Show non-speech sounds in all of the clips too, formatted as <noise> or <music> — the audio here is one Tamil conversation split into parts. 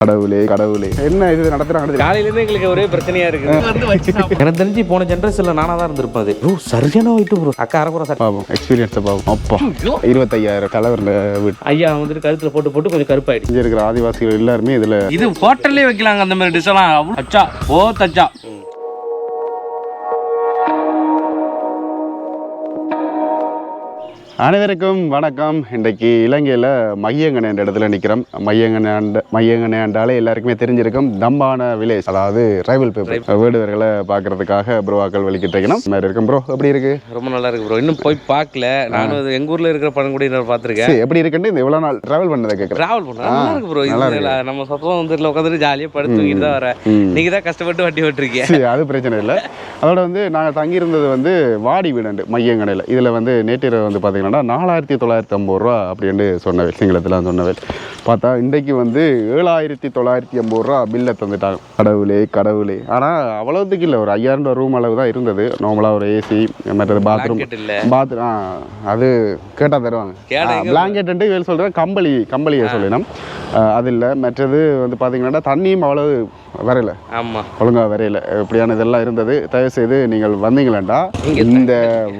கடவுளே கடவுளே. என்ன இது? நடத்துறாங்க காலையில இருந்து எங்களுக்கு ஒரே பிரச்சனையா இருக்கு எனக்கு தெரிஞ்சு போன ஜென்ரேஷன்ல நானா தான் இருந்திருப்பேன் அது. ப்ரோ சரியான வெயிட் ப்ரோ. அக்கா அரக்குற சார். பாப்போம் எக்ஸ்பீரியன்ஸை பார்ப்போம் அப்பா இருபத்தையாயிரம் தலைவரில் வீட்டு ஐயா வந்துட்டு கழுத்துல போட்டு போட்டு கொஞ்சம் கருப்பாயிடுச்சு இங்கே இருக்கிற ஆதிவாசிகள் எல்லாருமே இதில் இது ஹோட்டல்லே வைக்கலாங்க அந்த மாதிரி டிஷ் எல்லாம். அச்சா ஓ தச்சா. அனைவருக்கும் வணக்கம். இன்றைக்கு இலங்கையில் மையங்கனை என்ற இடத்துல நிற்கிறோம் மையங்கனை மையங்கனை என்றாலே எல்லாருக்குமே தெரிஞ்சிருக்கும் தம்பான வில்லேஜ். அதாவது ரைவல் பேப்பர் வீடுவர்களை பார்க்கறதுக்காக ப்ரோவாக்கள் வெளிக்கிட்டிருக்கணும் இந்த மாதிரி இருக்கும் ப்ரோ எப்படி இருக்கு? ரொம்ப நல்லா இருக்கு ப்ரோ இன்னும் போய் பார்க்கல. நானும் அது எங்க ஊர்ல இருக்கிற பழங்குடியினர் பார்த்திருக்கேன். எப்படி இருக்குன்னு இந்த இவ்வளோ நாள் ட்ராவல் பண்ணதை கேட்குறேன் டிராவல் பண்ண? நல்லா இருக்கு ப்ரோ நம்ம சொத்தம் வந்து இதுல உட்காந்துட்டு ஜாலியா படுத்து தூங்கிட்டு தான் வரேன் நீங்க தான் கஷ்டப்பட்டு வட்டி விட்டுருக்கீங்க சரி அது பிரச்சனை இல்லை. அதோட வந்து நாங்கள் தங்கியிருந்தது வந்து வாடி வீடு மையங்கடையில் இதில் வந்து நேற்று வந்து பார்த்தீங்கன்னா நாலாயிரத்தி தொள்ளாயிரத்தி ஐம்பது ரூபா அப்படின்னு சொன்னவேல் சிங்களத்தில் சொன்னவேல் பார்த்தா இன்றைக்கு வந்து ஏழாயிரத்தி தொள்ளாயிரத்தி ஐம்பது ரூபா பில்லை தந்துட்டாங்க. கடவுளே கடவுளே. ஆனால் அவ்வளோத்துக்கு இல்லை. ஒரு ஐயாயிரம் ரூபா ரூம் அளவு தான் இருந்தது. நார்மலாக ஒரு ஏசி மற்றது பாத்ரூம் பாத்ரூம் ஆ அது கேட்டால் தருவாங்க. பிளாங்கெட்டு இவள் சொல்கிறேன் கம்பளி கம்பளியை சொல்லினோம். அது இல்லை. மற்றது வந்து பார்த்தீங்கன்னா தண்ணியும் அவ்வளவு வரையில? ஆமா. ஒழுங்கா வரையில. இப்படியான இதெல்லாம் இருந்தது? தயவு செய்து நீங்கள் வந்தீங்களேண்டா. இந்த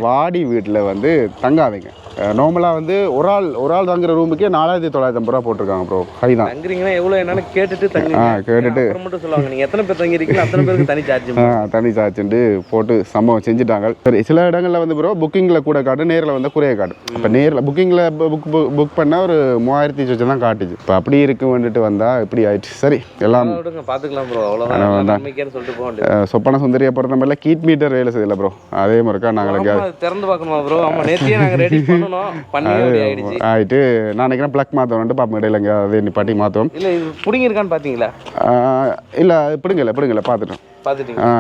வாடி வீட்டில் வந்து தங்காதீங்க. நார்மலாக வந்து ஒரு ஆள் ஒரு ஆள் தங்குற ரூமுக்கே நாலாயிரத்தி தொள்ளாயிரத்தி ஐம்பது ரூபா போட்டிருக்காங்க ப்ரோ ஹை தான். தங்குறீங்கன்னா எவ்வளவு என்னன்னு கேட்டுட்டு தங்குங்க ஆ கேட்டுட்டு. மட்டும் சொல்லுவாங்க. நீங்க எத்தனை பேர் தங்கிருக்கீங்களோ அத்தனை பேருக்கு தனி சார்ஜ் ஆ, தனி சார்ஜுண்டு போட்டு சம்பவம் செஞ்சுட்டாங்க. சரி சில இடங்களில் வந்து ப்ரோ புக்கிங்கில் கூட காட்டும் நேரில் வந்து குறைய காட்டும் இப்போ நேரில் புக்கிங்கில் புக் புக் பண்ணால் ஒரு மூவாயிரத்தி சொச்சு தான் காட்டுச்சு. இப்போ அப்படி இருக்கு வந்துட்டு வந்தால் இப்படி ஆயிடுச்சு. சரி எல்லாம் விடுங்க பாத்துக்கலாம் ப்ரோ நம்பிக்கைன்னு சொல்லிட்டு போக சொப்பன சுந்தரியை பொறுத்த கீட் மீட்டர் வேலை செய்யல ப்ரோ அதே மாதிரிக்கா நாங்கள் எங்கேயாவது ஆமா, திறந்து பார்க்கணுமா ப்ரோ ஆமா நேத்தியே நாங்க ரெடி பண்ணணும். பண்ணி ரெடி ஆயிடுச்சு. ஆயிட்டு நான் நினைக்கிறேன் ப்ளக் மாற்றணுன்ட்டு பார்ப்போம் இடையில எங்கேயாவது நிப்பாட்டி மாற்றுவோம் இல்ல இது புடிங்கி இருக்கான்னு பாத்தீங்களா இல்லை பிடுங்கல பிடுங்கல பார்த்துட்டோம்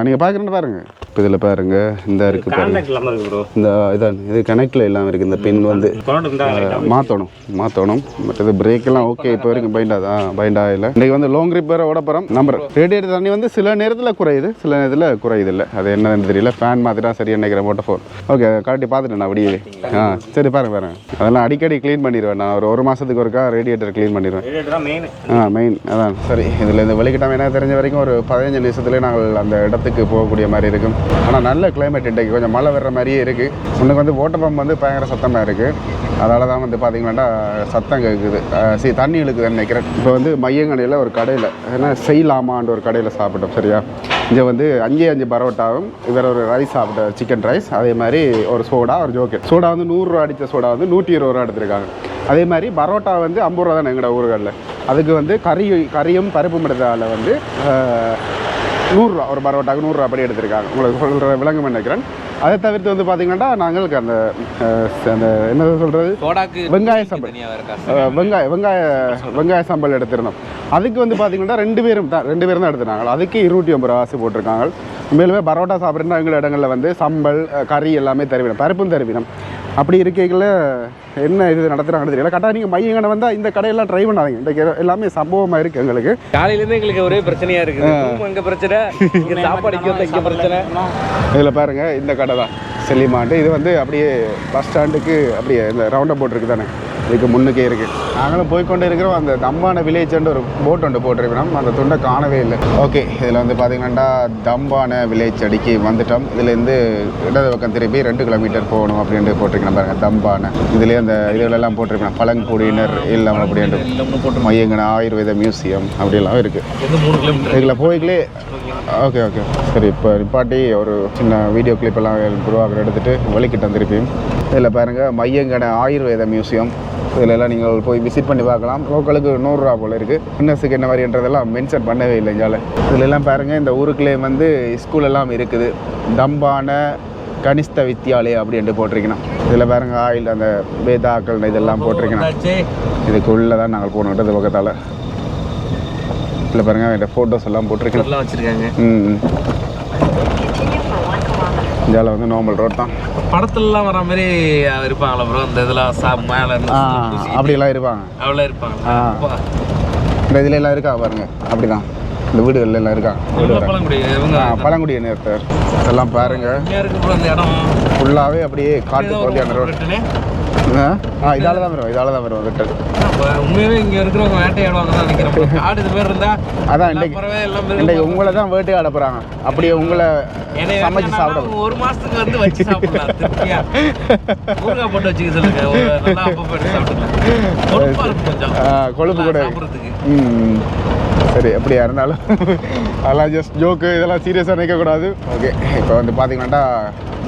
நீங்கள் பார்க்குறேன்னு பாருங்க. இப்போ இதில் பாருங்க. இந்த இருக்கு பாருங்க. இல்லாம இருக்கு ப்ரோ இந்த இதான் இது கனெக்டில் இல்லாமல் இருக்குது இந்த பின் வந்து. மாற்றணும் மாற்றணும் மற்றது பிரேக் எல்லாம் ஓகே இப்போ வரைக்கும் பைண்ட் ஆகுதா பைண்ட் ஆகல. இன்றைக்கு வந்து லாங் ரிப் வேறு ஓட போகிறோம் நம்பர். ரேடியேட்டர் தண்ணி வந்து சில நேரத்தில் குறையுது. சில நேரத்தில் குறையுது இல்லை அது என்னன்னு தெரியல. ஃபேன் மாற்றிட்டா சரியா நினைக்கிறேன் மோட்டர் ஃபோன் ஓகே கரெக்டாக பார்த்துட்டேன் நான் அப்படியே ஆ சரி பாருங்க பாருங்க. அதெல்லாம் அடிக்கடி க்ளீன் பண்ணிடுவேன். நான் ஒரு ஒரு மாதத்துக்கு ஒருக்கா ரேடியேட்டர் க்ளீன் பண்ணிடுவேன். ரேடியேட்டர் தான் மெயின் ஆ மெயின் அதான். சரி. இதில் இந்த வெளிக்கிட்டாமல் எனக்கு தெரிஞ்ச வரைக்கும் ஒரு பதினஞ்சு நிமிஷத்துலேயே நாங்கள் அந்த இடத்துக்கு போகக்கூடிய மாதிரி இருக்கும். ஆனால் நல்ல கிளைமேட் இன்றைக்கு. கொஞ்சம் மழை வர்ற மாதிரியே இருக்குது உன்னுக்கு வந்து ஓட்ட பம்ப் வந்து பயங்கர சத்தமாக இருக்குது அதனால தான் வந்து பார்த்தீங்கன்னா சத்தம் கேட்குது சரி தண்ணி இழுக்குதுன்னு நினைக்கிறேன். இப்போ வந்து மையங்கடையில் ஒரு கடையில் ஏன்னா செய்யலாமான்ற ஒரு கடையில் சாப்பிட்டோம் சரியா? இங்கே வந்து அஞ்சே அஞ்சு பரோட்டாவும் இவர் ஒரு ரைஸ் சாப்பிட்ட சிக்கன் ரைஸ் அதே மாதிரி ஒரு சோடா ஒரு ஜோக்கெட் சோடா வந்து நூறுரூவா அடித்த சோடா வந்து நூற்றி இருபது ரூபா எடுத்திருக்காங்க. அதே மாதிரி பரோட்டா வந்து ஐம்பது ரூபா தானே எங்களோட ஊர்களில். அதுக்கு வந்து கறி கறியும் பருப்பும் எடுத்ததால் வந்து நூறுரூவா ஒரு பரோட்டாக்கு நூறுரூவா படி எடுத்திருக்காங்க. உங்களுக்கு சொல்கிற விளங்கும் நினைக்கிறேன் அதை தவிர்த்து வந்து பார்த்தீங்கன்னா நாங்களுக்கு அந்த அந்த என்ன சொல்கிறது வெங்காய சம்பல். வெங்காய வெங்காய வெங்காய சம்பல் எடுத்திருந்தோம். அதுக்கு வந்து பார்த்தீங்கன்னா ரெண்டு பேரும் தான் ரெண்டு பேரும் தான் எடுத்துனாங்க அதுக்கு இருநூற்றி ஐம்பது ரூபா காசு போட்டிருக்காங்க. மேலுமே பரோட்டா சாப்பிட்றதுனா எங்கள் இடங்களில் வந்து சம்பல் கறி எல்லாமே தருவினம். பருப்பும் தருவினம். அப்படி இருக்கைகளில் என்ன இது நடத்துகிறாங்கன்னு தெரியல. கரெக்டாக நீங்கள் மையங்கடை வந்தால் இந்த கடையெல்லாம் ட்ரை பண்ணாதீங்க. இன்றைக்கு எல்லாமே சம்பவமாக இருக்குது எங்களுக்கு. காலையில இருந்து எங்களுக்கு ஒரே பிரச்சனையா இருக்கு room அங்க பிரச்சனை? இங்க சாப்பாடு இங்க பிரச்சனை. இதில் பாருங்கள் இந்த கடை தான் செல்லிமாண்டு இது வந்து அப்படியே பஸ் ஸ்டாண்டுக்கு அப்படியே இந்த ரவுண்ட் போட் இருக்குது தானே இதுக்கு முன்னுக்கே இருக்குது நாங்களும் போய்க்கொண்டு இருக்கிறோம். அந்த தம்பான வில்லேஜ்ன்ற ஒரு போட் ஒன்று போட்டிருக்கிறோம் அந்த துண்டை காணவே இல்லை. ஓகே இதில் வந்து பார்த்தீங்கன்னா தம்பான வில்லேஜ் அடிக்கி வந்துட்டோம். இதுலேருந்து இடது பக்கம் திருப்பி ரெண்டு கிலோமீட்டர் போகணும் அப்படின்ட்டு போட்டிருக்கணும் பாருங்க தம்பான. இதுலேயே அந்த இதுலெல்லாம் போட்டிருக்கணும் பழங்குடியினர் இல்லாமல் அப்படின்ட்டு போட்டு மையங்கன ஆயுர்வேத மியூசியம் அப்படியெல்லாம் இருக்குது இதில் போய்களே ஓகே ஓகே சரி இப்போ நிப்பாட்டி ஒரு சின்ன வீடியோ கிளிப் எல்லாம் உருவாக்குற எடுத்துட்டு வலிக்கிட்டேன் திருப்பியும். இதில் பாருங்கள் மையங்கடை ஆயுர்வேத மியூசியம் இதில் எல்லாம் நீங்கள் போய் விசிட் பண்ணி பார்க்கலாம். லோக்கலுக்கு நூறுரூவா போல் இருக்குது ஃபிட்னஸுக்கு என்ன மாதிரின்றதெல்லாம் மென்ஷன் பண்ணவே இல்லை இங்கால இதுல எல்லாம் பாருங்கள் இந்த ஊருக்குள்ளே வந்து ஸ்கூல் எல்லாம் இருக்குது. தம்பான கனிஷ்ட வித்யாலயா அப்படின்ட்டு போட்டிருக்கணும். இதில் பாருங்க ஆயில் அந்த வேதாக்கள் இதெல்லாம் போட்டிருக்கணும். இதுக்குள்ளே தான் நாங்கள் இடது பக்கத்தால். இதில் பாருங்கள் ஃபோட்டோஸ் எல்லாம் வச்சிருக்காங்க. ம். இந்தியாவில் வந்து நார்மல் ரோட் தான். படத்துல எல்லாம் வர மாதிரி இருப்பாங்களா ப்ரோ இந்த இதெல்லாம் சா மேல அப்படியெல்லாம் இருப்பாங்க. அவ்வளோ இருப்பாங்க. இந்த இதுல எல்லாம் இருக்கா பாருங்க அப்படிதான். இந்த வீடுகள்ல எல்லாம் இருக்காங்க பழங்குடியினர் இதெல்லாம் பாருங்க. கம்மியாக இருக்கு bro அந்த இடம். ஃபுல்லாகவே அப்படியே காட்டு பகுதியான ரோடு. ரிட்டனே ஆ இதால தான் வரும் இதால தான் வரும் ரிட்டர்ன் உண்மையாவே இங்க இருக்கிறவங்க வேட்டையாடுவாங்க தான் நினைக்கிறேன். <laughs> bro. காடு இது மாதிரி இருந்தா அதான் இன்றைக்கு உங்களை தான் வேட்டையாட போகிறாங்க அப்படியே உங்களை சமைச்சு சாப்பிட ஒரு மாசத்துக்கு வந்து வச்சு சாப்பிடலாம். <laughs> திருப்தியா? ஊறுகாய் போட்டு வச்சுக்க சொல்லுங்க. ஒரு நல்லா அப்பப்போ எடுத்து சாப்பிட்டுக்கலாம். கொழுப்பா கூட. ம். சரி எப்படியா இருந்தாலும். அதெல்லாம் ஜஸ்ட் ஜோக்கு இதெல்லாம் சீரியஸாக நிற்கக்கூடாது ஓகே இப்போ வந்து பார்த்தீங்கன்னா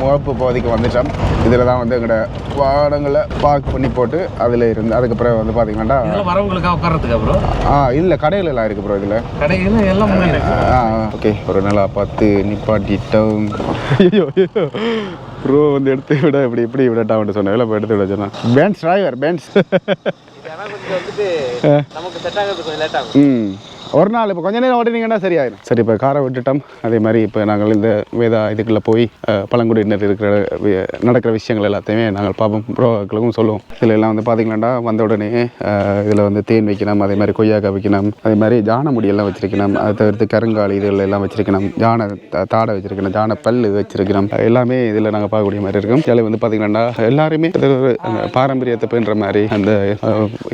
முகப்பு பகுதிக்கு வந்துட்டோம். இதில் தான் வந்து எங்களோட வாடங்களை பார்க் பண்ணி போட்டு அதில் இருந்து அதுக்கப்புறம் வந்து பார்த்தீங்கன்னா வரவங்களுக்காக உட்கார்றதுக்கு அப்புறம் ஆ இல்லை கடைகள் எல்லாம் இருக்குது ப்ரோ இதில். கடைகள் எல்லாம் ஆ ஓகே ஒரு நாளா பார்த்து நிப்பாட்டிட்டோம். ஐயோ ஐயோ. ப்ரோ வந்து எடுத்து விட இப்படி இப்படி விடட்டான்னு சொன்னேன். இல்லை இப்போ எடுத்து விட சொன்னேன். பேன்ஸ் டிரைவர் பேன்ஸ் ஏன்னா கொஞ்சம் வந்துட்டு நமக்கு செட் ஆகிறது கொஞ்சம் லேட் ஆகும். ம். ஒரு நாள் இப்போ கொஞ்ச நேரம் ஓட்டினீங்கன்னா சரியாயிடும் சரி இப்போ காரை விட்டுட்டோம். அதே மாதிரி இப்போ நாங்கள் இந்த வேதா இதுக்குள்ளே போய் பழங்குடியினர் இருக்கிற நடக்கிற விஷயங்கள் எல்லாத்தையுமே நாங்கள் பார்ப்போம் ப்ரோக்களுக்கும் சொல்லுவோம். இதில் எல்லாம் வந்து பார்த்தீங்கன்னா வந்த உடனே இதில் வந்து தேன் வைக்கணும் அதே மாதிரி கொய்யாக்காய் வைக்கணும் அதே மாதிரி ஜான முடியெல்லாம் வச்சிருக்கணும் அதை தவிர்த்து கருங்காலி இதுகள் எல்லாம் வச்சிருக்கணும் ஜான தாடை வச்சிருக்கணும் ஜான பல்லு வச்சிருக்கணும். எல்லாமே இதில் நாங்கள் பார்க்கக்கூடிய மாதிரி இருக்கும். இதில் வந்து பார்த்தீங்கன்னா எல்லாருமே ஒரு பாரம்பரியத்தை பின்ற மாதிரி அந்த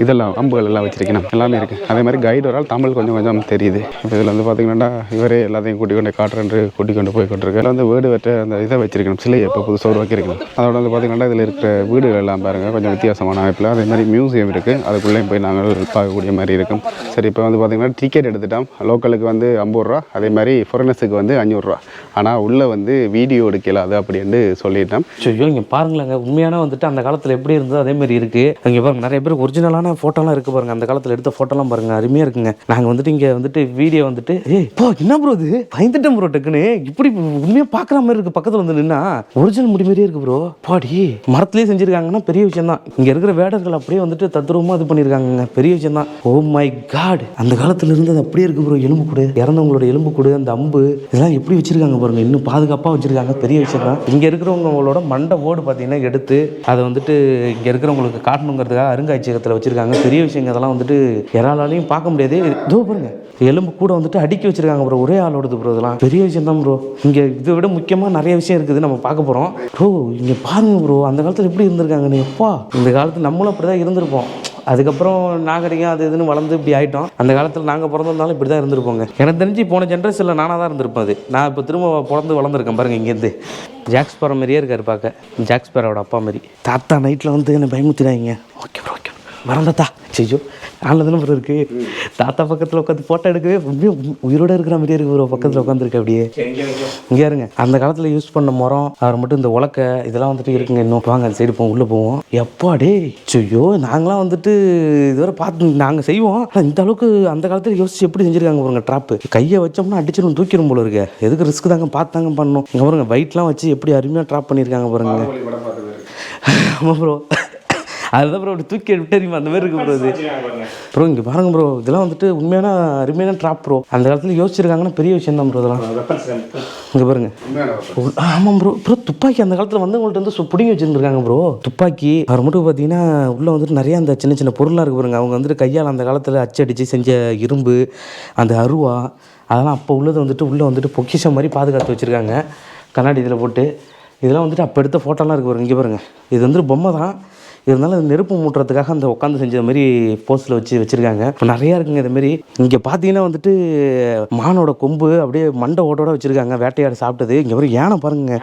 இதெல்லாம் அம்புகள் எல்லாம் வச்சிருக்கணும். எல்லாமே இருக்குது அதே மாதிரி கைடு ஒரு ஆள் தமிழ் கொஞ்சம் கொஞ்சம் தெரியுது. இப்போ இதில் வந்து பார்த்தீங்கன்னா இவரே எல்லாத்தையும் கூட்டிக் கொண்டு காட்டுறன்று கூட்டிக் கொண்டு போய் கொண்டிருக்கு அதில் வந்து வீடு வெட்ட அந்த இதை வச்சிருக்கணும். சிலையை இப்போ புதுசாக உருவாக்கியிருக்கணும் அதோட வந்து பார்த்தீங்கன்னா இதில் இருக்கிற வீடுகள் எல்லாம் பாருங்கள் கொஞ்சம் வித்தியாசமான அமைப்பில். அதே மாதிரி மியூசியம் இருக்குது அதுக்குள்ளேயும் போய் நாங்கள் பார்க்கக்கூடிய மாதிரி இருக்கும். சரி இப்போ வந்து பார்த்தீங்கன்னா டிக்கெட் எடுத்துட்டோம். லோக்கலுக்கு வந்து ஐம்பது ரூபா அதே மாதிரி ஃபாரினர்ஸுக்கு வந்து அஞ்சூறுரூவா ஆனால் உள்ளே வந்து வீடியோ எடுக்கலாது அப்படின்னு சொல்லிட்டேன் ஐயோ இங்கே பாருங்களேங்க. உண்மையான வந்துட்டு அந்த காலத்தில் எப்படி இருந்ததோ அதே மாதிரி இருக்குது இங்கே பாருங்க நிறைய பேர் ஒரிஜினலான ஃபோட்டோலாம் இருக்குது பாருங்க. அந்த காலத்தில் எடுத்த ஃபோட்டோலாம் பாருங்கள் அருமையாக இருக்குங்க. நாங்கள் வந்துட்டு இங்கே வந்துட்டு வீடியோ வந்துட்டு ஏய் போ என்ன ப்ரோ இது? பயந்துட்டேன் ப்ரோ டக்குன்னு. இப்படி உண்மையாக பார்க்குற மாதிரி இருக்குது பக்கத்தில் வந்து நின்னா. ஒரிஜினல் முடி மாதிரியே இருக்குது ப்ரோ பாடி. மரத்துலேயே செஞ்சுருக்காங்கன்னா பெரிய விஷயம் தான் இங்கே இருக்கிற வேடர்கள் அப்படியே வந்துட்டு தத்ரூபமாக இது பண்ணியிருக்காங்க பெரிய விஷயம் தான் ஓ oh மை காட் அந்த காலத்தில் இருந்து அது அப்படியே இருக்குது ப்ரோ எலும்பு கூடு. இறந்தவங்களோட எலும்பு கூடு அந்த அம்பு இதெல்லாம் எப்படி வச்சிருக்காங்க பாருங்கள் இன்னும் பாதுகாப்பாக வச்சுருக்காங்க. பெரிய விஷயம் தான். இங்கே இருக்கிறவங்களோட மண்டை ஓடு பார்த்தீங்கன்னா எடுத்து அதை வந்துட்டு இங்கே இருக்கிறவங்களுக்கு காட்டணுங்கிறதுக்காக அருங்காட்சியகத்தில் வச்சுருக்காங்க. பெரிய விஷயங்க இதெல்லாம் வந்துட்டு யாராலையும் பார்க்க முடியாது. இதோ பாருங்கள் எலும்பு கூட வந்துட்டு அடுக்கி வச்சுருக்காங்க ப்ரோ ஒரே ஆளோடது ப்ரோ இதெல்லாம். பெரிய விஷயம் தான் ப்ரோ இங்கே இதை விட முக்கியமாக நிறைய விஷயம் இருக்குது நம்ம பார்க்க போகிறோம் ப்ரோ இங்கே பாருங்க ப்ரோ அந்த காலத்தில் எப்படி இருந்திருக்காங்கன்னு. எப்பா இந்த காலத்தில் நம்மளும் அப்படி தான் இருந்திருப்போம். அதுக்கப்புறம் நாகரிகம் அது இதுன்னு வளர்ந்து இப்படி ஆகிட்டோம் அந்த காலத்தில் நாங்கள் பிறந்திருந்தாலும் இப்படி தான் இருந்திருப்போங்க. எனக்கு தெரிஞ்சு போன ஜென்ரேஷனில் நானாக தான் இருந்திருப்பேன் அது. நான் இப்போ திரும்ப பிறந்து வளர்ந்துருக்கேன் பாருங்க இங்கேருந்து. ஜாக்ஸ் பேரோ மாதிரியே இருக்கார் பார்க்க. ஜாக்ஸ் பேரோட அப்பா மாதிரி. தாத்தா நைட்டில் வந்து என்னை பயமுத்திடாங்க ஓகே ப்ரோ ஓகே மறந்தாத்தா ஐயோ ஆனில் தானே ப்ரோ இருக்கு. தாத்தா பக்கத்தில் உட்காந்து ஃபோட்டோ எடுக்கவே உ- உயிரோட இருக்கிற மாதிரியே இருக்கு ப்ரோ பக்கத்தில் உட்காந்துருக்கு அப்படியே. இங்கே இருங்க. அந்த காலத்தில் யூஸ் பண்ண மரம் அவர் மட்டும் இந்த உலக்க இதெல்லாம் வந்துட்டு இருக்குங்க. இன்னும் வாங்க அந்த சைடு போவோம் உள்ளே போவோம். எப்பா ஐயோ நாங்களாம் வந்துட்டு இதுவரை பார்த்து நாங்கள் செய்வோம். இந்த அளவுக்கு அந்த காலத்தில் யோசிச்சு எப்படி செஞ்சுருக்காங்க பாருங்க ட்ராப்பு கையை வச்சோம்னா அடிச்சிடும் தூக்கிடும் போல இருக்கு. எதுக்கு ரிஸ்க் தாங்க பார்த்தாங்க பண்ணணும். இங்கே பாருங்க வெயிட்லாம் வச்சு எப்படி அருமையாக ட்ராப் பண்ணியிருக்காங்க பாருங்க. ஆமாம் ப்ரோ அதுதான் ப்ரோ அப்படி தூக்கி எடுத்து தெரியுமா அந்த மாதிரி இருக்கு ப்ரோ இது. ப்ரோ இங்கே பாருங்க ப்ரோ இதெல்லாம் வந்துட்டு உண்மையான அருமையான ட்ராப் ப்ரோ அந்த காலத்தில் யோசிச்சிருக்காங்கன்னா பெரிய விஷயம் தான் ப்ரோ இதெல்லாம். இங்கே பாருங்க. ஆமாம் ப்ரோ ப்ரோ துப்பாக்கி அந்த காலத்தில் வந்தவங்கள்ட்ட வந்து பிடிங்கி வச்சுருந்துருக்காங்க ப்ரோ துப்பாக்கி அவர் மட்டும் பார்த்தீங்கன்னா உள்ளே வந்துட்டு நிறையா அந்த சின்ன சின்ன பொருளாக இருக்கு பாருங்க. அவங்க வந்துட்டு கையால் அந்த காலத்தில் அச்சடிச்சு செஞ்ச இரும்பு அந்த அருவா அதெல்லாம் அப்போ உள்ளது வந்துட்டு உள்ளே வந்துட்டு பொக்கிஷம் மாதிரி பாதுகாத்து வச்சுருக்காங்க. கண்ணாடி இதில் போட்டு. இதெல்லாம் வந்துட்டு அப்போ எடுத்த ஃபோட்டோலாம் இருக்குது பாருங்க. இங்கே பாருங்க. இது வந்துட்டு பொம்மை தான். இருந்தாலும் நெருப்பு மூட்டுறதுக்காக அந்த உட்காந்து செஞ்ச மாதிரி போஸ்டில் வச்சு வச்சுருக்காங்க. இப்போ நிறையா இருக்குங்க இது மாதிரி. இங்கே பார்த்தீங்கன்னா வந்துட்டு மானோட கொம்பு அப்படியே மண்டை ஓட்டோட வச்சுருக்காங்க. வேட்டையாடி சாப்பிட்டது. இங்கே வரும் யானை பாருங்க.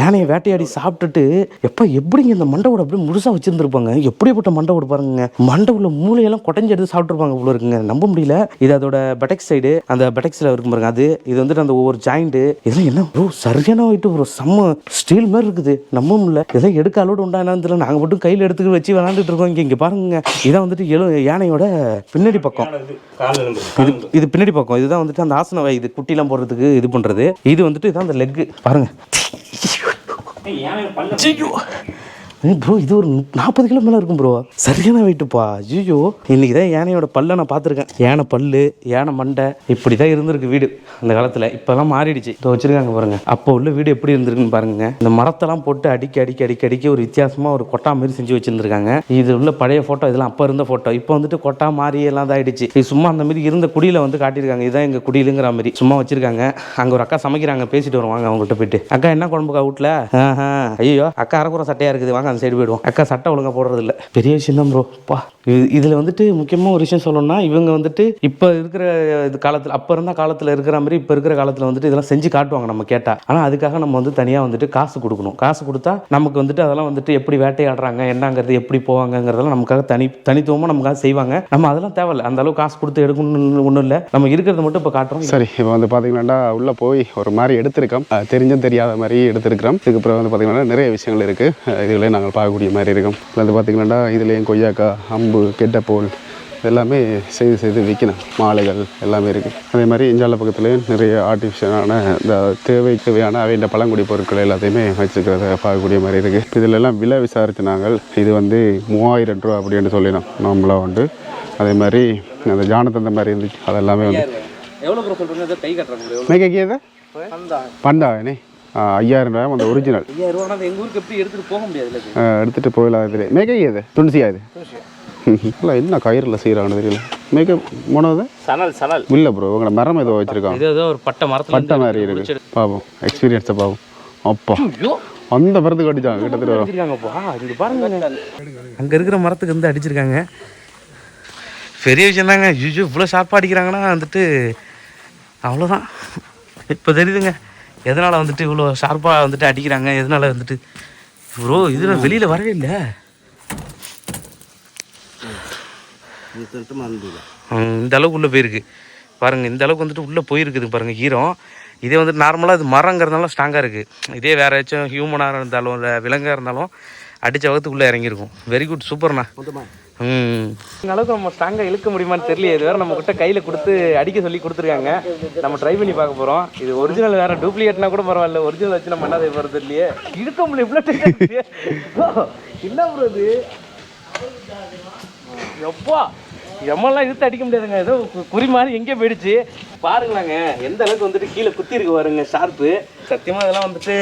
யானையை வேட்டையாடி சாப்பிட்டுட்டு எப்போ எப்படிங்க இந்த மண்டை ஓட அப்படியே முழுசாக வச்சுருந்துருப்பாங்க? எப்படிப்பட்ட மண்டை ஓடு பாருங்க. மண்டை உள்ள மூளையெல்லாம் குடஞ்சி எடுத்து சாப்பிட்ருப்பாங்க இவ்வளோ இருக்குங்க. நம்ப முடியல. இது அதோட பெடெக்ஸ் சைடு அந்த பெடெக்ஸில் இருக்கும் பாருங்க. அது இது வந்துட்டு அந்த ஒவ்வொரு ஜாயிண்ட்டு இதெல்லாம் என்ன? ப்ரோ சரியான ப்ரோ. செம்ம ஸ்டீல் மாதிரி இருக்குது. நம்ப முடியல. இதெல்லாம் எடுக்க அலோடு உண்டா என்னன்னு தெரியல. நாங்கள் மட்டும் கையில் எடுத்துக்க வச்சு விளாண்டுட்டு இருக்கோம். இங்கே இங்கே பாருங்க. இதான் வந்துட்டு எழு யானையோட பின்னாடி பக்கம். இது இது பின்னாடி பக்கம். இதுதான் வந்துட்டு அந்த ஆசன இது குட்டிலாம் போடுறதுக்கு இது பண்ணுறது இது வந்துட்டு இதான் அந்த லெக்கு பாருங்க. ப்ரோ இது ஒரு நாற்பது கிலோ மேலே இருக்கும் ப்ரோ சரியான வெயிட்டுப்பா ஐயோ இன்றைக்கி தான் யானையோட பல்லை நான் பார்த்துருக்கேன். யானை பல்லு யானை மண்டை இப்படி தான் இருந்திருக்கு வீடு அந்த காலத்தில். இப்போலாம் மாறிடுச்சு. இப்போ வச்சிருக்காங்க பாருங்கள் அப்போ உள்ள வீடு எப்படி இருந்திருக்குன்னு பாருங்க. இந்த மரத்தெல்லாம் போட்டு அடிக்கி அடிக்க அடிக்கி அடிக்க ஒரு வித்தியாசமாக ஒரு கொட்டா மாதிரி செஞ்சு வச்சுருந்துருக்காங்க. இது உள்ள பழைய ஃபோட்டோ இதெல்லாம் அப்போ இருந்த ஃபோட்டோ இப்போ வந்துட்டு கொட்டா மாறி எல்லாம் இதாயிடுச்சு. இது சும்மா அந்த மாதிரி இருந்த குடியில் வந்து காட்டியிருக்காங்க. இதுதான் எங்கள் குடியிலுங்கிற மாதிரி. சும்மா வச்சுருக்காங்க. அங்கே ஒரு அக்கா சமைக்கிறாங்க. பேசிட்டு வருவாங்க அவங்கள்ட்ட போயிட்டு. அக்கா என்ன குழம்புக்கா வீட்டில் ஐயோ அக்கா அரைக்குற சட்டையாக இருக்குது. வாங்க அந்த சைடு போயிடுவோம். அக்கா சட்டை ஒழுங்காக போடுறதில்ல. பெரிய விஷயம் தான் ப்ரோ பா. இதில் வந்துட்டு முக்கியமாக ஒரு விஷயம் சொல்லணும்னா இவங்க வந்துட்டு இப்போ இருக்கிற இது காலத்தில் அப்போ இருந்த காலத்தில் இருக்கிற மாதிரி இப்போ இருக்கிற காலத்தில் வந்துட்டு இதெல்லாம் செஞ்சு காட்டுவாங்க நம்ம கேட்டால் ஆனால் அதுக்காக நம்ம வந்து தனியாக வந்துட்டு காசு கொடுக்கணும். காசு கொடுத்தா நமக்கு வந்துட்டு அதெல்லாம் வந்துட்டு எப்படி வேட்டையாடுறாங்க என்னங்கிறது எப்படி போவாங்கங்கிறதெல்லாம் நமக்காக தனி தனித்துவமாக நமக்காக செய்வாங்க. நம்ம அதெல்லாம் தேவையில்ல. அந்த அளவுக்கு காசு கொடுத்து எடுக்கணும்னு ஒன்றும் இல்லை. நம்ம இருக்கிறத மட்டும் இப்போ காட்டுறோம். சரி இப்போ வந்து பார்த்தீங்கன்னா உள்ளே போய் ஒரு மாதிரி எடுத்திருக்கோம். தெரிஞ்சும் தெரியாத மாதிரி எடுத்திருக்கிறோம். இதுக்கப்புறம் வந்து பார்த்தீங்கன்னா நிறைய விஷயங்கள் இருக்குது இதுலேயும் நாங்கள் பார்க்கக்கூடிய மாதிரி இருக்கும். இதுல வந்து பார்த்தீங்கன்னா இதுலேயும் கொய்யாக்கா அம்பு கெட்டப்போல் எல்லாமே செய்து செய்து விற்கணும் மாலைகள் எல்லாமே இருக்குது அதே மாதிரி இஞ்சால பக்கத்துலேயும் நிறைய ஆர்டிஃபிஷியலான இந்த தேவை தேவையான அவைண்ட பழங்குடி பொருட்கள் எல்லாத்தையுமே வச்சுருக்கிறத பார்க்கக்கூடிய மாதிரி இருக்குது இதில் எல்லாம் விலை விசாரித்து நாங்கள் இது வந்து மூவாயிரம் ரூபா அப்படின்னு சொல்லினோம். நம்மளாம் உண்டு. அதே மாதிரி அந்த ஜானத்தந்த மாதிரி இருந்துச்சு. அதெல்லாமே வந்து எவ்வளோ ப்ரோ சொல்கிறீங்க கை கட்டுறாங்க மேக்கேது பண்டா என்ன ஐயாயிரம் ரூபாய்? அந்த ஒரிஜினல் ஐயாயிரம் ரூபா எங்கள் ஊருக்கு எப்படி எடுத்துகிட்டு போக முடியாதுல்ல எடுத்துகிட்டு போயிடலாம் இது மேக்கேது துணிசியா இது? இல்லை என்ன கயிறில் செய்கிறாங்கன்னு தெரியல. மேக்கப் போனது சணல் சணல். இல்லை ப்ரோ உங்களை மரம் ஏதோ வச்சுருக்காங்க. இது ஏதோ ஒரு பட்டை மரத்தில் பட்டை மாதிரி இருக்கு. பார்ப்போம் எக்ஸ்பீரியன்ஸை பார்ப்போம் அப்பா. அந்த மரத்துக்கு அடிச்சாங்க கிட்டத்தட்ட. பாருங்க. அங்க இருக்கிற மரத்துக்கு வந்து அடிச்சிருக்காங்க. பெரிய விஷயம் தாங்க. ஐயோ இவ்வளோ ஷார்ப்பாக அடிக்கிறாங்கன்னா வந்துட்டு அவ்வளோதான் இப்போ தெரியுதுங்க. எதனால் வந்துட்டு இவ்வளோ ஷார்ப்பாக வந்துட்டு அடிக்கிறாங்க? எதனால் வந்துட்டு ப்ரோ இதில் வெளியில் வரவே இல்லை ம், இந்த அளவுக்கு உள்ளே போயிருக்கு. பாருங்கள் இந்த அளவுக்கு வந்துட்டு உள்ளே போயிருக்குது பாருங்கள் ஈரம் இதே வந்துட்டு நார்மலாக இது மரங்கிறதுனால ஸ்ட்ராங்காக இருக்குது இதே வேறு ஏதாச்சும் ஹியூமனாக இருந்தாலும் இல்லை விலங்காக இருந்தாலும் அடித்த வகத்துக்குள்ளே இறங்கியிருக்கும். வெரி குட் சூப்பர்ண்ணா ம். இந்த அளவுக்கு நம்ம ஸ்ட்ராங்காக இழுக்க முடியுமான்னு தெரியல இது வேறு நம்ம கிட்ட கையில் கொடுத்து அடிக்க சொல்லி கொடுத்துருக்காங்க. நம்ம ட்ரை பண்ணி பார்க்க போகிறோம் இது ஒரிஜினல் வேறு டூப்ளிகேட்னா கூட பரவாயில்ல ஒரிஜினல் வச்சு நம்ம என்ன போகிறது இல்லையே இழுக்க முடியல இவ்வளோ என்ன இது? எப்பா! எம்மெல்லாம் இழுத்து அடிக்க முடியாதுங்க. ஏதோ குறி மாதிரி எங்கேயோ போயிடுச்சு. பாருங்களாங்க எந்த அளவுக்கு வந்துட்டு கீழே குத்தி இருக்கு பாருங்க ஷார்ப்பு சத்தியமாக இதெல்லாம் வந்துட்டு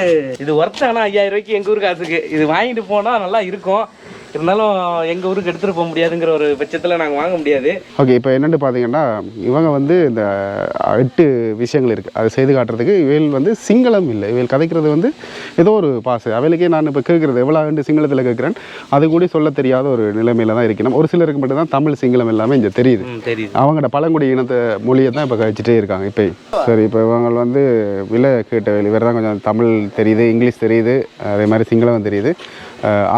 இது ஒர்த் ஆனால் ஐயாயிரம் ரூபாய்க்கு எங்கள் ஊர் காசுக்கு. இது வாங்கிட்டு போனால் நல்லா இருக்கும். இருந்தாலும் எங்கள் ஊருக்கு எடுத்துகிட்டு போக முடியாதுங்கிற ஒரு பட்சத்தில் நாங்கள் வாங்க முடியாது. ஓகே இப்போ என்னென்னு பார்த்தீங்கன்னா இவங்க வந்து இந்த எட்டு விஷயங்கள் இருக்குது அதை செய்து காட்டுறதுக்கு இவைகள் வந்து சிங்களம் இல்லை. இவைகள் கதைக்கிறது வந்து ஏதோ ஒரு பாசை. அவைகளுக்கே நான் இப்போ கேட்குறது எவ்வளோ ஆண்டு சிங்களத்தில் கேட்குறேன் அது கூட சொல்ல தெரியாத ஒரு நிலைமையில தான் இருக்கணும். ஒரு சிலருக்கு மட்டும் தான் தமிழ் சிங்களம் எல்லாமே இங்கே தெரியுது. தெரியுது. அவங்களோட பழங்குடி இனத்தை மொழியை தான் இப்போ கழிச்சிட்டே இருக்காங்க. இப்போ சரி இப்போ இவங்க வந்து விலை கேட்ட இவர் தான் கொஞ்சம் தமிழ் தெரியுது இங்கிலீஷ் தெரியுது அதே மாதிரி சிங்களம் தெரியுது.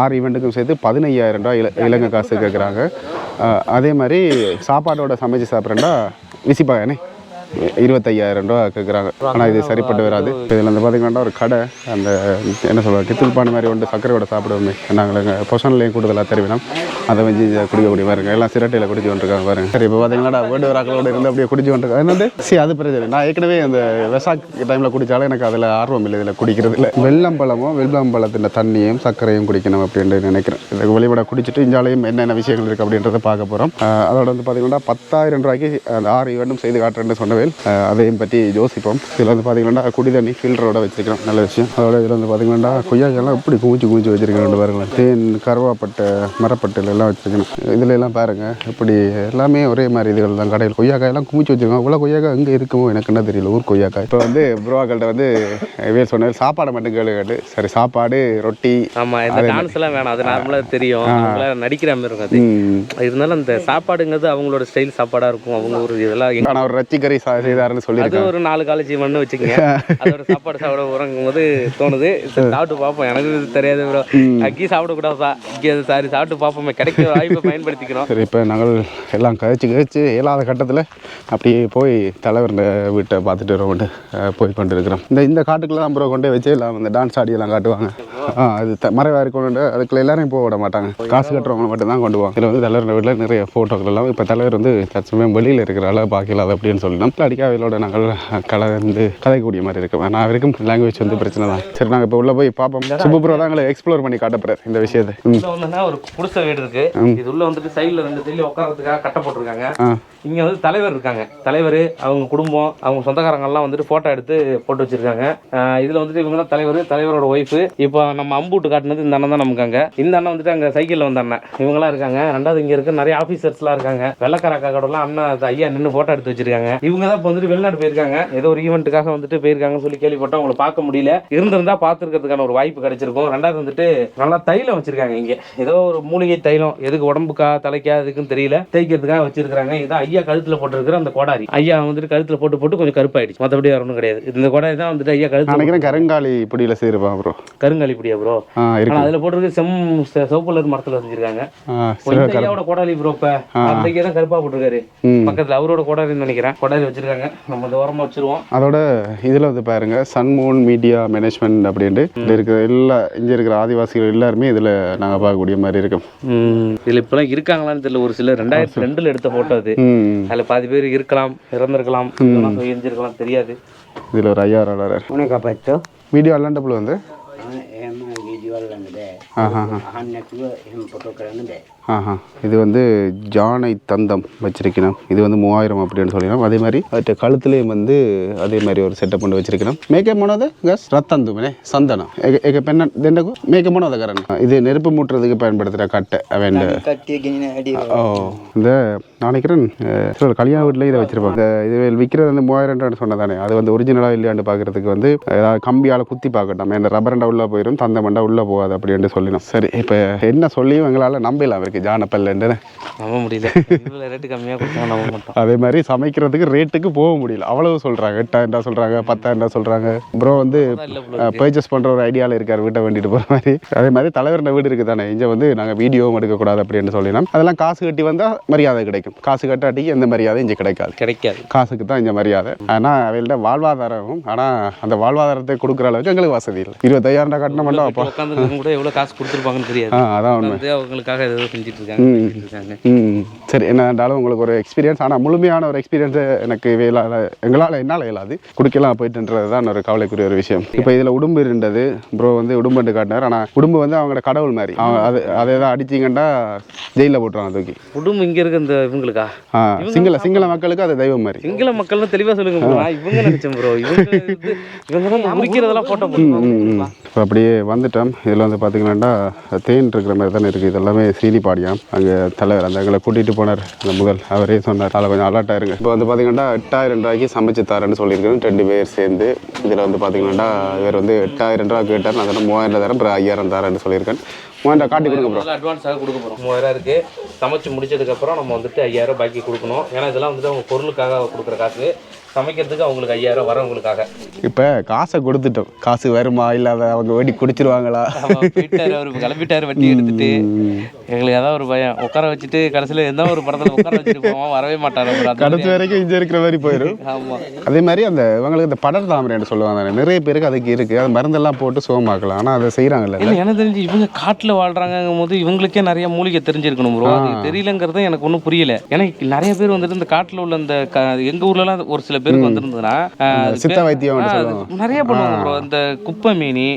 ஆறு ஈவெண்ட்டுக்கும் சேர்த்து பதினையாயிரம் ரூபாய் இல இலங்கை காசு கேட்குறாங்க அதே மாதிரி சாப்பாடோட சமைச்சு சாப்பிட்றேன்டா விசிப்பாயனே. இருபத்தையாயிரம் ரூபா கேட்குறாங்க ஆனால் இது சரிப்பட்டு வராது. இதில் வந்து பார்த்தீங்கன்னா ஒரு கடை அந்த என்ன சொல்லுவாங்க கித்துல்பான மாதிரி ஒன்று சர்க்கரையோட சாப்பிடுவோமே. நாங்கள் எங்கள் பொசன்லேயும் கூடுதலாக தெரிவினோம். அதை வச்சு இதை குடிக்கக்கூடிய பாருங்க. எல்லாம் சிரட்டையில் குடிச்சு வந்துருக்காங்க பாருங்க. சரி இப்போ பார்த்தீங்கன்னா வேண்டு வராக்களோட இருந்து அப்படியே குடிச்சு வந்துருக்காங்க என்னது? சரி அது பிரச்சனை நான் ஏற்கனவே அந்த வெசாக் டைமில் குடித்தாலும் எனக்கு அதில் ஆர்வம் இல்லை. இதில் குடிக்கிறது இல்லை. வெள்ளம்பழமும் வெள்ளம்பழத்தின் தண்ணியும் சர்க்கரையும் குடிக்கணும் அப்படின்னு நினைக்கிறேன். இதுக்கு வெளிப்பட குடிச்சிட்டு இஞ்சாலையும் என்னென்ன விஷயங்கள் இருக்குது அப்படின்றத பார்க்க போகிறோம் அதோட வந்து பார்த்தீங்கன்னா பத்தாயிரம் ரூபாய்க்கு அந்த ஆறு ஈவெண்ட்டும் செய்து காட்டுறேன்னு சொன்னவே அஹ் அதையும் பற்றி யோசிப்போம். இதில் வந்து பார்த்தீங்கன்னா குடி தண்ணி ஃபில்டரோட வச்சிருக்கிறோம். நல்ல விஷயம். அதோட இதில் வந்து பார்த்தீங்கன்னா கொய்யாக்கெல்லாம் இப்படி குமிச்சு குமிச்சு வச்சிருக்கிறோம் பாருங்களேன் தேன் கருவாப்பட்டை மரப்பட்டையில் எல்லாம் வச்சிருக்கணும் இதுல எல்லாம் பாருங்க இப்படி எல்லாமே ஒரே மாதிரி இதுகள் தான். கடையில் கொய்யாக்காயெல்லாம் குமிச்சு வச்சிருக்கோம் இவ்வளோ கொய்யாக்காய் எங்கே இருக்குமோ எனக்கு என்ன தெரியல ஊர் கொய்யாக்காய். இப்போ வந்து ப்ரோவாக்கள்கிட்ட வந்து வேறு சொன்னது சாப்பாடை மட்டும் கேளு கேட்டு. சரி சாப்பாடு ரொட்டி ஆமாம் இந்த டான்ஸ் எல்லாம் வேணாம். அது நார்மலாக தெரியும். நடிக்கிற மாதிரி இருக்கும் அது. இருந்தாலும் அந்த சாப்பாடுங்கிறது அவங்களோட ஸ்டைல் சாப்பாடாக இருக்கும். அவங்க ஒரு இதெல்லாம் ஒரு ரச்சிக்கறி செய்தாருன்னு அது சொல்லியிருக்காங்க ஒரு நாலு காலேஜ் மண்ணு வச்சுக்கோங்க. <laughs> அதோட சாப்பாடு சாப்பிட உறங்கும் போது தோணுது சரி, சாப்பிட்டு பார்ப்போம். எனக்கு தெரியாது ப்ரோ அக்கி சாப்பிடக்கூடாதா இங்கே சாரி சாப்பிட்டு பார்ப்போமே. கிடைக்கிற வாய்ப்பை பயன்படுத்திக்கணும். சரி இப்போ நாங்கள் எல்லாம் கழிச்சு கழிச்சு இயலாத கட்டத்தில் அப்படியே போய் தலைவர் வீட்டை பார்த்துட்டு வரோம்ட்டு போய் கொண்டு இருக்கிறோம் இந்த இந்த காட்டுக்குள்ள தான் அப்புறம் கொண்டு வச்சு எல்லாம் இந்த டான்ஸ் ஆடியெல்லாம் காட்டுவாங்க. ஆ அது மறைவாக இருக்கணும்ட்டு அதுக்குள்ள எல்லாரையும் போக விட மாட்டாங்க. காசு கட்டுறவங்க மட்டும் தான் கொண்டு போவாங்க. இதில் வந்து தலைவர் வீட்டில் நிறைய ஃபோட்டோக்கள் எல்லாம் இப்போ தலைவர் வந்து தற்சமயம் வெளியில் இருக்கிற அளவு பார்க்கல அது அப்படின்னு சொல்லணும் அடிக்காவையிலோட நாங்கள் கலந்து கதைக்கக்கூடிய மாதிரி இருக்கும் நான் வரைக்கும் லாங்குவேஜ் வந்து பிரச்சனை தான். சரி நாங்கள் இப்போ உள்ளே போய் பார்ப்போம். சுப்புப்ரோ தான் எங்களை எக்ஸ்ப்ளோர் பண்ணி காட்டப்படுறாரு இந்த விஷயத்தை. உள்ள வந்தோம்னா ஒரு குடிசை வீடு இருக்கு. இது உள்ள வந்துட்டு சைடுல ரெண்டு தெரியல உட்காரத்துக்காக கட்ட போட்டிருக்காங்க. இங்கே வந்து தலைவர் இருக்காங்க. தலைவர் அவங்க குடும்பம் அவங்க சொந்தக்காரங்கள்லாம் வந்துட்டு ஃபோட்டோ எடுத்து போட்டு வச்சிருக்காங்க. இதில் வந்துட்டு இவங்க தான் தலைவர் தலைவரோட ஒய்ஃப் இப்போ நம்ம அம்பூட்டு காட்டினது இந்த அண்ணன் தான் நமக்கு அங்கே. இந்த அண்ணன் வந்துட்டு அங்கே சைக்கிளில் வந்த அண்ணன். இவங்களாம் இருக்காங்க. ரெண்டாவது இங்கே இருக்க நிறைய ஆஃபீஸர்ஸ்லாம் இருக்காங்க. வெள்ளக்காரக்கா கூடலாம் அண்ணன் ஐயா நின்று ஃபோட்டோ எடுத்து வச்சிருக்காங்க. இவங்க தான் இப்போ வந்துட்டு வெளிநாடு போயிருக்காங்க. ஏதோ ஒரு ஈவெண்ட்டுக்காக வந்துட்டு போயிருக்காங்கன்னு சொல்லி கேள்விப்பட்டோம் அவங்களை பார்க்க முடியல. இருந்திருந்தா பார்த்துருக்கிறதுக்கான ஒரு வாய்ப்பு கிடைச்சிருக்கும். ரெண்டாவது வந்துட்டு நல்லா தைலம் வச்சிருக்காங்க இங்கே. ஏதோ ஒரு மூலிகை தைலம். எதுக்கு உடம்புக்கா தலைக்கா எதுக்குன்னு தெரியல. தேய்க்கிறதுக்காக வச்சிருக்காங்க இதான் ஐயா கழுத்துல போட்டிருக்கிற அந்த கோடாரி. ஐயா வந்துட்டு கழுத்துல போட்டு போட்டு கொஞ்சம் கருப்பாயிடுச்சு. மற்றபடி வேற ஒன்றும் கிடையாது. இந்த கோடாரி தான் வந்துட்டு ஐயா நான் கழுத்துல நினைக்கிறேன் கருங்காலி பிடியில் செய்கிறப்பா ப்ரோ கருங்காலி பிடியா ப்ரோ ஆ இருக்கு. ஆனா அதுல போட்டிருக்கு செம் கலர் மரத்துல செஞ்சிருக்காங்க. ஐயாவோட கோடாலி ப்ரோ இப்ப அந்த ஐயா தான் கருப்பா போட்டிருக்காரு. பக்கத்துல அவரோட கோடாரின்னு நினைக்கிறேன். கோடாரி வச்சிருக்காங்க. நம்ம ஓரமா வச்சிருவோம். அதோட இதில் வந்து பாருங்க சன்மோன் மீடியா மேனேஜ்மெண்ட் அப்படின்ட்டு இதில் இருக்கிற எல்லா இங்கே இருக்கிற ஆதிவாசிகள் எல்லாருமே இதில் நாங்கள் பார்க்கக்கூடிய மாதிரி இருக்கும். இதுல இப்பெல்லாம் இருக்காங்களான்னு தெரியல. ஒரு சிலர் ரெண்டாயிரத்தி ரெண்டுல எடுத்த போட்டோ அது. அதில் பாதி பேர் இருக்கலாம் இறந்துருக்கலாம். எரிஞ்சிருக்கலாம் தெரியாது. இதில் ஒரு ஐயா வராரு ಕಾಪಾಯ್ತು వీడియో అలాంటప్పుడు ఉంది ఏమో విజువల్ అంగదే ఆహా ఆన్నట్టు ఏం ఫోటో ஆஹா. இது வந்து ஜானை தந்தம் வச்சிருக்கணும். இது வந்து மூவாயிரம் அப்படின்னு சொல்லிடலாம். அதே மாதிரி அவற்ற கழுத்துலேயும் வந்து அதே மாதிரி ஒரு செட்டப் பண்ணி வச்சிருக்கணும். மேக்கே மனோத கஸ் ரத்தந்துமே சந்தனம். ஏக பெண்ண தெண்டகு? மேக்கே மனோத கரன் இது நெருப்பு மூட்டுறதுக்கு பயன்படுத்துகிற கட்டை அவன் ஓ இந்த நினைக்கிறேன் கல்யாண வீட்டில் இதை வச்சிருப்பாங்க. இது விற்கிறது வந்து மூவாயிரம்ன்றான்னு சொன்ன தானே அது வந்து ஒரிஜினலாக இல்லையாண்டு பார்க்குறதுக்கு வந்து ஏதாவது கம்பியால் குத்தி பார்க்கட்டும். ஏன்னா ரப்பரண்டா உள்ளே போயிடும் தந்தமண்டா உள்ளே போகாது அப்படின்ட்டு சொல்லிடும் சரி இப்போ என்ன சொல்லியும் எங்களால் நம்பலாம் அவருக்கு ஜானப்பல்லன்னு நம்ப முடியல. ரேட்டு கம்மியா கொடுத்தாங்க நம்ப மாட்டோம். அதே மாதிரி சமைக்கிறதுக்கு ரேட்டுக்கு போக முடியல. அவ்வளவு சொல்கிறாங்க எட்டாயிரம் ரூபா சொல்கிறாங்க பத்தாயிரம் ரூபா சொல்கிறாங்க ப்ரோ வந்து. பர்ச்சேஸ் பண்ணுற ஒரு ஐடியாவில் இருக்கார் வீட்டை வேண்டிட்டு போகிற மாதிரி. அதே மாதிரி தலைவரோட வீடு இருக்குது தானே இங்கே வந்து நாங்கள் வீடியோவும் எடுக்கக்கூடாது அப்படின்னு சொல்லினோம். அதெல்லாம் காசு கட்டி வந்தால் மரியாதை கிடைக்கும். காசு கட்டாட்டிக்கு எந்த மரியாதை இங்கே கிடைக்காது. கிடைக்காது. காசுக்கு தான் இங்கே மரியாதை. ஆனால் அவங்கள்ட்ட வாழ்வாதாரம் ஆனால் அந்த வாழ்வாதாரத்தை கொடுக்குற அளவுக்கு எங்களுக்கு வசதி இல்லை. இருபத்தையாயிரம் ரூபா கட்டணம் மட்டும் கூட எவ்வளவு காசு கொடுத்துருப்பாங்கன்னு தெரியாது. அதான் அவங்களுக்காக ம். சரி என்ன இருந்தாலும் உங்களுக்கு ஒரு எக்ஸ்பீரியன்ஸ் ஆனால் முழுமையான ஒரு எக்ஸ்பீரியன்ஸை எனக்கு வேலால எங்களால் என்னால் இயலாது. குடிக்கலாம் போயிட்டுன்றது தான் ஒரு கவலைக்குரிய ஒரு விஷயம். இப்போ இதில் உடும்பு இருந்தது. ப்ரோ வந்து உடும்புண்டு காட்டினார். ஆனால் உடும்பு வந்து அவங்களோட கடவுள் மாதிரி. அவங்க அது அதை தான் அடிச்சிங்கன்னா ஜெயிலில் போட்டுருவாங்க தூக்கி. குடும்பம் இங்க இருக்க இந்த இவங்களுக்கா? சிங்கள சிங்கள மக்களுக்கு அது தெய்வம் மாதிரி. சிங்கள மக்கள்னு தெளிவா சொல்லுங்க இவங்க நினைச்சேன் ப்ரோ இவங்க <laughs> முறிக்கிறதெல்லாம் போட்டோ இப்போ அப்படியே வந்துட்டோம். இதில் வந்து பார்த்தீங்கன்னா தேன் இருக்கிற மாதிரி தானே இருக்குது இதெல்லாமே சீனி பாடியாம் அங்கே தலைவர் அந்த எங்களை கூட்டிகிட்டு போனார். அந்த முதல் அவரே சொன்னார். அதில் கொஞ்சம் அலர்ட்டாக இருங்க. இப்போ வந்து பார்த்தீங்கன்னா எட்டாயிரம் ரூபாய்க்கு சமைச்சு தரேன்னு சொல்லியிருக்கேன் ரெண்டு பேர் சேர்ந்து. இதில் வந்து பார்த்தீங்கன்னா இவர் வந்து எட்டாயிரம் ரூபா கேட்டார். நான் சொன்னேன் மூவாயிரம் தரேன் அப்புறம் ஐயாயிரம் தரேன்னு சொல்லியிருக்கேன் மூவாயிரம் காட்டி கொடுங்க ப்ரோ அட்வான்ஸாக கொடுக்க போகிறோம் மூவாயிரம் இருக்குது சமைச்சு முடிச்சதுக்கப்புறம் நம்ம வந்துட்டு ஐயாயிரம் பாக்கி கொடுக்கணும். ஏன்னா இதெல்லாம் வந்துட்டு அவங்க பொருளுக்காக கொடுக்குற காசு. சமைக்கிறதுக்கு அவங்களுக்கு ஐயாயிரம் வரவங்களுக்காக இப்போ காசை கொடுத்துட்டோம். காசு வருமா? இல்லாத அவங்க வேண்டி குடிச்சிருவாங்களா போயிட்டாரு அவர். கிளம்பிட்டாரு வண்டி எடுத்துட்டு. எங்களுக்கு ஏதாவது ஒரு பயம். உட்கார வச்சுட்டு கடைசியில் எந்த ஒரு படத்துல உட்கார வச்சுட்டு போவோம் வரவே மாட்டாரு கடைசி வரைக்கும் இங்கே இருக்கிற மாதிரி போயிடும் <laughs> ஆமா. அதே மாதிரி அந்த இவங்களுக்கு இந்த படர் தாமரைன்னு சொல்லுவாங்க. நிறைய பேருக்கு அதுக்கு இருக்குது அது மருந்தெல்லாம் போட்டு சுகமாக்கலாம் ஆனால் அதை செய்கிறாங்கல்ல இல்ல எனக்கு தெரிஞ்சு இவங்க காட்டுல வாழ்றாங்கும் போது இவங்களுக்கே நிறைய மூலிகை தெரிஞ்சிருக்கணும் ப்ரோ தெரியலங்கிறது எனக்கு ஒன்றும் புரியல. ஏன்னா நிறைய பேர் வந்துட்டு இந்த காட்டுல உள்ள இந்த க- எங்க ஊர்லலாம் ஒரு சில பேருக்கு வந்திருந்ததுன்னா சித்த வைத்தியம் நிறைய பண்ணுவாங்க ப்ரோ இந்த குப்பை மீனி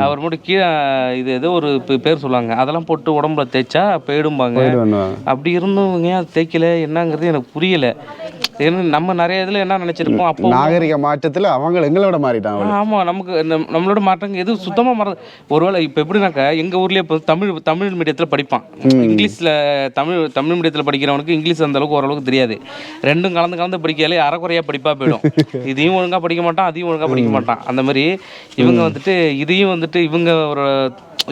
அவர் மட்டும் கீழே இது ஏதோ ஒரு பேர் சொல்லுவாங்க. அதெல்லாம் போட்டு உடம்புல தேய்ச்சா போயிடும்பாங்க. அப்படி இருந்தும் இவங்க ஏன் தேய்க்கல? என்னங்கிறது எனக்கு புரியல. நம்ம நிறைய இதுல என்ன நினைச்சிருப்போம் அப்போ நாகரிக மாற்றத்தில் அவங்க எங்களோட மாறிட்டாங்க. ஆமா நமக்கு நம்- நம்மளோட மாற்றங்க எதுவும் சுத்தமா மற ஒருவேளை இப்போ எப்படின்னாக்கா எங்க ஊர்லயே இப்போ தமிழ் தமிழ் மீடியத்துல படிப்பான். இங்கிலீஷ்ல தமிழ் தமிழ் மீடியத்துல படிக்கிறவனுக்கு இங்கிலீஷ் அந்த அளவுக்கு ஓரளவுக்கு தெரியாது. ரெண்டும் கலந்து கலந்து படிக்கல அறக்குறையா படிப்பா போயிடும். இதையும் ஒழுங்கா படிக்க மாட்டான் அதையும் ஒழுங்கா படிக்க மாட்டான். அந்த மாதிரி இவங்க வந்துட்டு இதையும் வந்துட்டு இவங்க ஒரு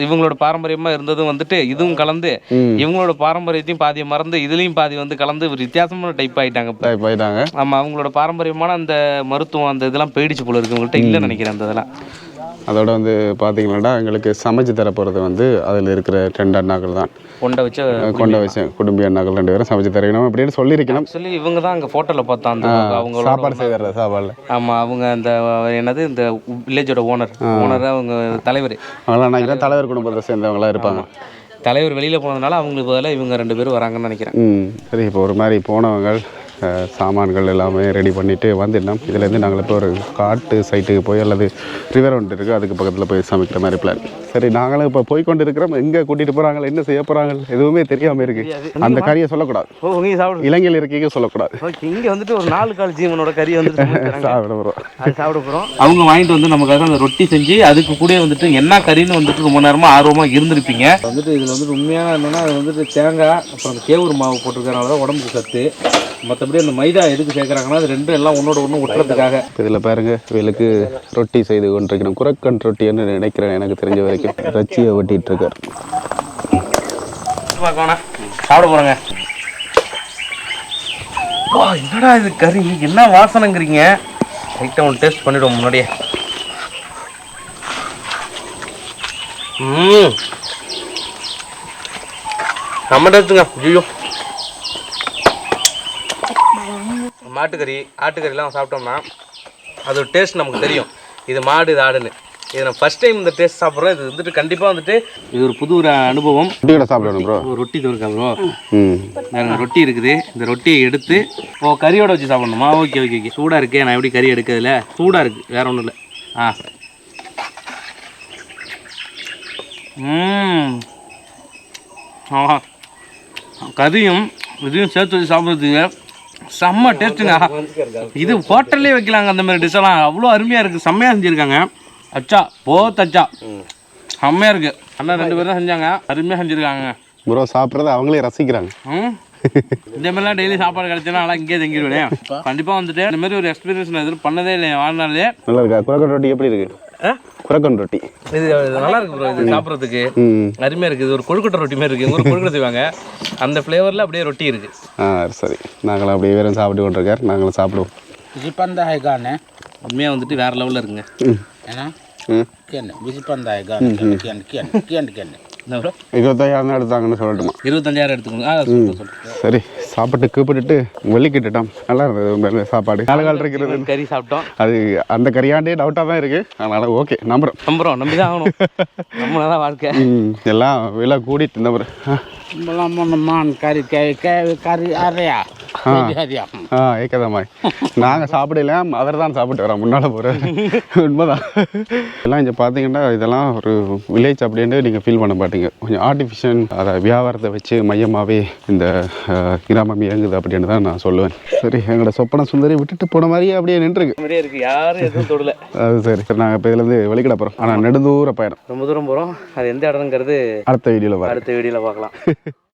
இவங்களோட பாரம்பரியமா இருந்ததும் வந்துட்டு இதுவும் கலந்து இவங்களோட பாரம்பரியத்தையும் பாதியை மறந்து இதுலயும் பாதி வந்து கலந்து ஒரு வித்தியாசமான டைப் ஆயிட்டாங்க ஆமா அவங்களோட பாரம்பரியமான அந்த மருத்துவம் அந்த இதெல்லாம் போயிடுச்சு போல இருக்கு உங்கள்கிட்ட இல்லைன்னு நினைக்கிறேன் அந்த இதெல்லாம். அதோட வந்து பார்த்தீங்கன்னா எங்களுக்கு சமைச்சு தர போகிறது வந்து அதில் இருக்கிற ரெண்டு அண்ணாக்கள் தான். கொண்ட வச்ச கொண்ட விஷயம் குடும்பி அண்ணாக்கள் ரெண்டு பேரும் சமைச்சு தரணும் அப்படின்னு சொல்லியிருக்கணும். சொல்லி இவங்க தான் அங்கே ஃபோட்டோவில் பார்த்தோம் அந்த அவங்களோட சாப்பாடு செய்தர சாப்பாடில். ஆமா அவங்க அந்த என்னது இந்த வில்லேஜோட ஓனர் ஓனர் அவங்க தலைவர். அவங்களாம் நினைக்கிறேன் தலைவர் குடும்பத்தை சேர்ந்தவங்களா இருப்பாங்க. தலைவர் வெளியில போனதுனால அவங்களுக்கு பதிலாக இவங்க ரெண்டு பேரும் வராங்கன்னு நினைக்கிறேன். சரி இப்போ ஒரு மாதிரி போனவங்க சாமான்கள் எல்லாமே ரெடி பண்ணிவிட்டு வந்துடணும் இதுலேருந்து நாங்கள் இப்போ ஒரு காட்டு சைட்டுக்கு போய் அல்லது ரிவர் ஒன்று இருக்குது அதுக்கு பக்கத்தில் போய் சமைக்கிற மாதிரி பிளான் சரி நாங்களும் இப்போ போய் கொண்டு இருக்கிறோம் எங்கே கூட்டிகிட்டு போகிறாங்க என்ன செய்ய போகிறாங்க எதுவுமே தெரியாமல் இருக்குது அந்த கறியை சொல்லக்கூடாது. இலங்கையில் இருக்கீங்க சொல்லக்கூடாது. இங்க வந்துட்டு ஒரு நாலு கால் ஜீவனோட கறி வந்துட்டு சமைக்கிறாங்க. சாப்பிட அது சாப்பிட போகிறோம் அவங்க வாங்கிட்டு வந்து நமக்காக அந்த ரொட்டி செஞ்சு அதுக்கு கூட வந்துட்டு என்ன கறின்னு வந்துட்டு ரொம்ப நேரமா ஆர்வமா இருந்திருப்பீங்க. வந்துட்டு இதுல வந்துட்டு உண்மையான என்னன்னா அது வந்துட்டு தேங்காய் அப்புறம் கேவுரு மாவு போட்டிருக்கறனால தான் உடம்புக்கு சத்து. மற்றபடி அந்த மைதா எதுக்கு சேர்க்குறாங்கன்னா அது ரெண்டும் எல்லாம் ஒன்னோட ஒன்று ஒட்டுறதுக்காக இதில் பாருங்க இவளுக்கு ரொட்டி செய்து கொண்டிருக்கணும் குரக்கன் ரொட்டின்னு நினைக்கிறேன் எனக்கு தெரிஞ்ச வரைக்கும். ரச்சியை வெட்டிட்டு இருக்கார் சாப்பிட போறேங்க. வா என்னடா இது கறி? என்ன வாசனைங்கிறீங்க? லைட்டாக ஒன்று டேஸ்ட் பண்ணிவிடுவோம் முன்னாடியே. ம். நம்ம டேஸ்ட்டுங்க. ஐயோ. மாட்டுக்கறி ஆட்டுக்கறிலாம் சாப்பிட்டோம்னா அதோட டேஸ்ட் நமக்கு தெரியும். இது மாடு இது ஆடுன்னு. இது நான் ஃபஸ்ட் டைம் இந்த டேஸ்ட் சாப்பிட்றோம். இது வந்துட்டு கண்டிப்பாக வந்துட்டு இது ஒரு புது ஒரு அனுபவம். ரொட்டியோட சாப்பிடணும் ப்ரோ ஒரு ரொட்டி இருக்கா ப்ரோ ம். நாங்கள் ரொட்டி இருக்குது. இந்த ரொட்டியை எடுத்து ஓ கறியோட வச்சு சாப்பிடணுமா? ஓகே ஓகே ஓகே சூடாக இருக்கே. நான் எப்படி கறி எடுக்கிறதுல? சூடாக இருக்குது வேற ஒன்றும் இல்லை. ஆ. ம். ஆ. கறியும் இதையும் சேர்த்து வச்சு சாப்பிட்றதுக்கு செம்ம டேஸ்ட்டுங்க. இது ஹோட்டல்லே வைக்கலாங்க அந்த மாதிரி டிஷ்ஷெல்லாம் அவ்வளோ அருமையாக இருக்குது செம்மையாக செஞ்சுருக்காங்க. அச்சா போ தச்சா செம்மையாக இருக்குது அண்ணா ரெண்டு பேரும் செஞ்சாங்க. அருமையாக செஞ்சுருக்காங்க. ப்ரோ சாப்பிட்றத அவங்களே ரசிக்கிறாங்க. இந்த மாதிரிலாம் டெய்லி சாப்பாடு கிடைச்சுன்னா நல்லா இங்கேயே தங்கிடுவேன். கண்டிப்பாக வந்துட்டு இந்த மாதிரி ஒரு எக்ஸ்பீரியன்ஸ் நான் எதுவும் பண்ணதே இல்லை வாழ்நாளே நல்லா இருக்கா? குரக்கன் ரொட்டி எப்படி இருக்கு? ஆ? குரக்கன் ரொட்டி. இது நல்லா இருக்கு ப்ரோ இது சாப்பிட்றதுக்கு. அருமையாக இருக்குது இது ஒரு கொழுக்கட்டை ரொட்டி மாதிரி இருக்குது ஒரு கொழுக்கட்டை செய்வாங்க. அந்த ஃப்ளேவரில் அப்படியே ரொட்டி இருக்குது ஆ சரி. நாங்களும் அப்படியே வேறு சாப்பிட்டு கொண்டிருக்கார். நாங்களும் சாப்பிடுவோம். ஜிபந்தா ஹைகானே உண்மையாக வந்துட்டு வேறு லெவலில் இருக்குங்க. ஏன்னா கேன் விஜிபந்தா ஹைகான் கேன் கேன் கேன் கேன் இருபத்தஞ்சாயிரம் எடுத்தாங்கன்னு சொல்லட்டுமா? இருபத்தஞ்சாயிரம் எடுத்துக்கணும் சரி சாப்பிட்டு கூப்பிட்டுட்டு வெள்ளிக்கிட்டுட்டோம் நல்லா இருந்தது சாப்பாடு. நாலு கால் இருக்கிறது. கறி சாப்பிட்டோம். அது அந்த கறியாண்டே டவுட்டாக தான் இருக்குது அதனால ஓகே நம்புறோம். நம்புறோம் நம்பி தான் ஆகணும். <laughs> நம்மளை வாழ்க்கை. எல்லாம் விலை கூடிட்டு நம்புகிறேன் மான் கறி கறி அறையா ஆ. ஏக்கதா மாதிரி நாங்கள் சாப்பிடல அவர் தான் சாப்பிட்டு வரோம் முன்னால் போகிறேன் <laughs> உண்மைதான். எல்லாம் இங்கே பார்த்தீங்கன்னா இதெல்லாம் ஒரு வில்லேஜ் அப்படின்ட்டு நீங்கள் ஃபீல் பண்ண மாட்டேன் கொஞ்சம் ஆர்டிஃபிஷியல் அதை வியாபாரத்தை வச்சு மையமாகவே இந்த கிராமம் இயங்குது அப்படின்னு தான் நான் சொல்லுவேன். சரி எங்களோட சொப்பன சுந்தரி விட்டுட்டு போன மாதிரியே அப்படியே நின்றுருக்கு. மாதிரியே யாரும் எதுவும் தொடல. அது சரி சரி நாங்கள் இப்போ இதுலேருந்து வெளிக்கிட போகிறோம் ஆனால் நெடுந்தூர பயணம். ரொம்ப தூரம் போகிறோம் அது எந்த இடம்ங்கிறது அடுத்த வீடியோவில் அடுத்த வீடியோவில் பார்க்கலாம் <laughs>